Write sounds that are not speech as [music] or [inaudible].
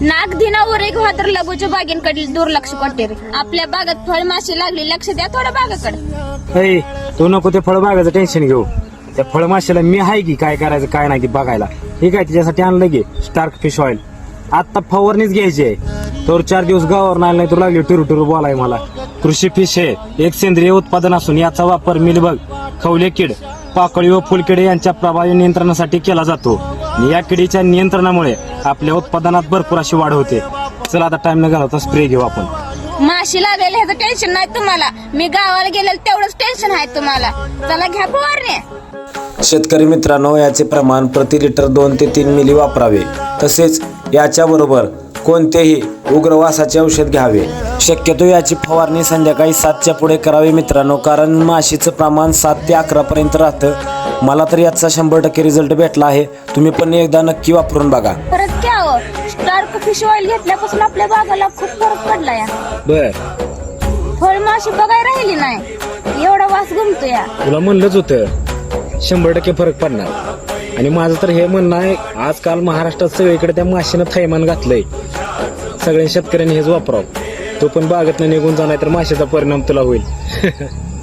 नाग दिनावर एक वादर लागूचे बागेंकडील दुर्लक्ष करते रे आपल्या बागात फळमाशी लागली लक्ष द्या थोडं बागाकडे. तू नको ते फळबागाचं टेन्शन घेऊ. त्या फळमाशाला मी आहे की काय करायचं काय नाही की बघायला. ठीक आहे त्याच्यासाठी आणलं की? स्टार्क फिश ऑइल आता फवारणीच घ्यायची आहे. तर चार दिवस गावावर नाही नाही तू लागली टुरू टुरू बोलाय मला. कृषी फिश हे एक सेंद्रिय उत्पादन असून याचा वापर मिलबग खवले कीड पाकळी व फुलकिडे यांच्या प्रभावी नियंत्रणासाठी केला जातो. या किडीच्या नियंत्रणामुळे आपल्या उत्पादनात भरपूर अशी वाढ होते. चला आता टाइम न घालवता स्प्रे घेऊ आपण. माशी लागेल ह्याचं टेन्शन नाही तुम्हाला. मी गावाला गेलेलं तेवढंच टेन्शन आहे तुम्हाला. चला घ्या फवारणी. शेतकरी मित्रांनो याचे प्रमाण प्रति लिटर दोन ते तीन मिली वापरावे. तसेच याच्याबरोबर कोणतेही उग्रवासाचे औषध घ्यावे. शक्यतो याची फवारणी संध्याकाळी सातच्या पुढे करावी मित्रांनो कारण माशीचं प्रमाण सात ते अकरा पर्यंत राहतं. मला तर याचा शंभर टक्के रिझल्ट भेटला आहे. तुम्ही पण एकदा नक्की वापरून बघा. परत घ्या हो? स्टार्क फिश ऑइल घेतल्यापासून आपल्या बागाला खूप फरक पडला या. बर. फळमाशी बघायला राहिली नाही. एवढा वास गमतो या. तुला म्हणलंच होतं शंभर टक्के फरक पडणार. आणि माझं तर हे म्हणणं आहे आजकाल महाराष्ट्रात सगळीकडे त्या माशीनं थैमान घातलंय. सगळ्या शेतकऱ्यांनी हेच वापरावं. तो पण बागेतनं निघून जाणार तर माशीचा परिणाम तुला होईल. [laughs]